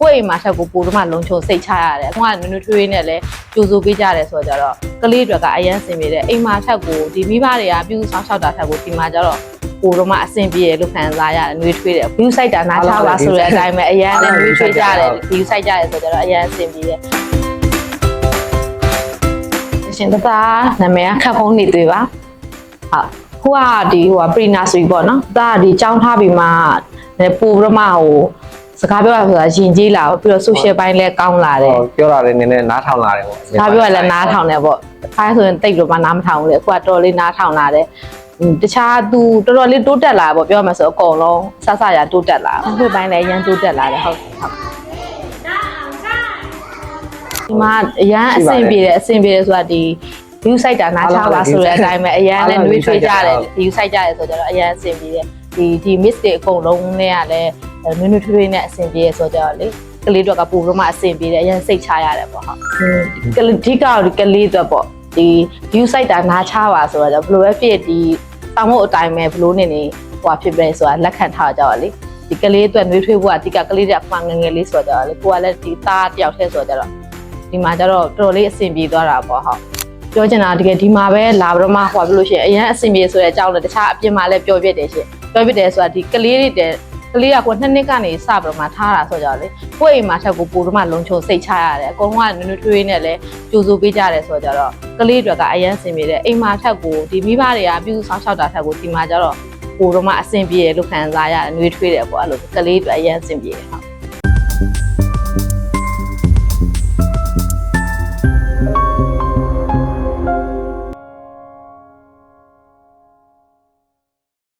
ကိုယ့်အိမ်မှာထက်ကိုပိုတော့မှလုံခြုံစိတ်ချရတယ်အခုကနွေနွေထွေးထွေးနဲ့လည်းကြိုးစိုးပေးကြတယ်ဆိုတော့ကြတော့ကလေးတွေကအရန်စင်ပြေတယ်အိမ်မှာထက်ကိုဒီမိဘတွေကပြုစုဆောင်ရှောက်တာထက်ကိုဒီမှာကျတော့ပိုတော့မှအဆင်ပြေတယ်လို့ခံစားရတယ်နွေထွေးတယ် view site တာနားချပါဆိုတဲ့အတိုင်းပဲအရန်နဲ့နွေထွေးကြတယ် view site ကြတယ်ဆိုတော့အရန်အဆင်ပြေတယ်ရှင်တသားနာမည်ကခက်ဖုံးနေသေးပါဟုတ်ခုကဒီဟိုပရီနာဆွီပေါ့နော်ဒါကဒီចောင်းထားပြီးမှလည်းပိုပြီးတော့မှဟို စကားပြောရဆိုတာရင်ကြီးလာပြီးတော့ social ဘိုင်းလည်းကောင်းလာတယ်ဟောပြောတာလည်းနည်းနည်းနားထောင်လာတယ်ပေါ့။ဒါပြောရလဲနားထောင်တယ်ပေါ့။ခိုင်းဆိုရင်တိတ်လို့မှနားမထောင်ဘူးလေ။အခုကတော်တော်လေးနားထောင်လာတယ်။ဟွန်းတခြားသူတော်တော်လေးတိုးတက်လာပေါ့ပြောမှဆိုအကုန်လုံးဆဆရတိုးတက်လာ။အခုပိုင်းလည်းအရန်တိုးတက်လာတယ်ဟုတ်ဟုတ်။ဒီမှာအရန်အဆင်ပြေတယ်အဆင်ပြေတယ်ဆိုတာဒီ view site တာနားချပါဆိုတဲ့အတိုင်းပဲအရန်လည်းနှွေးထွေးကြတယ် view site ကြတယ်ဆိုတော့အရန်အဆင်ပြေတယ်ဒီဒီ miss တွေအကုန်လုံးနဲ့ကလည်း နှွေးနှွေးထွေးထွေးနဲ့အဆင်ပြေရဆိုတော့လေကလေးတို့ကပို့ပြီးမှအဆင်ပြေတယ်အရန်စိတ်ချရတယ်ပေါ့ဟုတ်ကလေးဒီကတော့ဒီကလေးတို့ပေါ့ဒီ view site တာနားချပါဆိုတော့ဘယ်လိုပဲဖြစ်ဒီတောင်းဖို့အတိုင်းပဲဘယ်လိုနေနေဟိုဖြစ်ပဲဆိုတာလက်ခံထားကြပါလေဒီကလေးအတွက်နှွေးထွေးဖို့အဓိကကလေးတွေကမှငငယ်လေးဆိုတော့လေကိုကလည်းဒီသားတယောက်တည်းဆိုတော့ဒီမှာကျတော့တော်တော်လေးအဆင်ပြေသွားတာပေါ့ဟုတ်ပြောချင်တာတကယ်ဒီမှာပဲလာပြီးတော့မှဟောပြလို့ရှိရင်အရင်အဆင်ပြေဆိုတဲ့အကြောင်းလည်းတခြားအပြင်မှာလည်းပြောပြတယ်ရှင်ပြောပြတယ်ဆိုတာဒီကလေးတွေတဲ့ ကလေးကကိုနှစ်နှစ်ကနေစပြီးတော့မှထားတာဆိုကြတော့လေကိုယ့်အိမ်မှာထက်ကိုပိုတော့မှလုံခြုံစိတ်ချရတယ်အကုန်လုံးကနွေနွေထွေးထွေးနဲ့လည်းကြိုးစိုးပေးကြတယ်ဆိုကြတော့ကလေးတွေကအရင်အဆင်ပြေတယ်အိမ်မှာထက်ကိုဒီမိဘတွေကပြုစုဆောင်ရှောက်တာထက်ကိုဒီမှာကျတော့ပိုတော့မှအဆင်ပြေတယ်လို့ခံစားရတယ်နွေထွေးတယ်ပေါ့အဲ့လိုကလေးတွေအရင်အဆင်ပြေတယ်ဟုတ်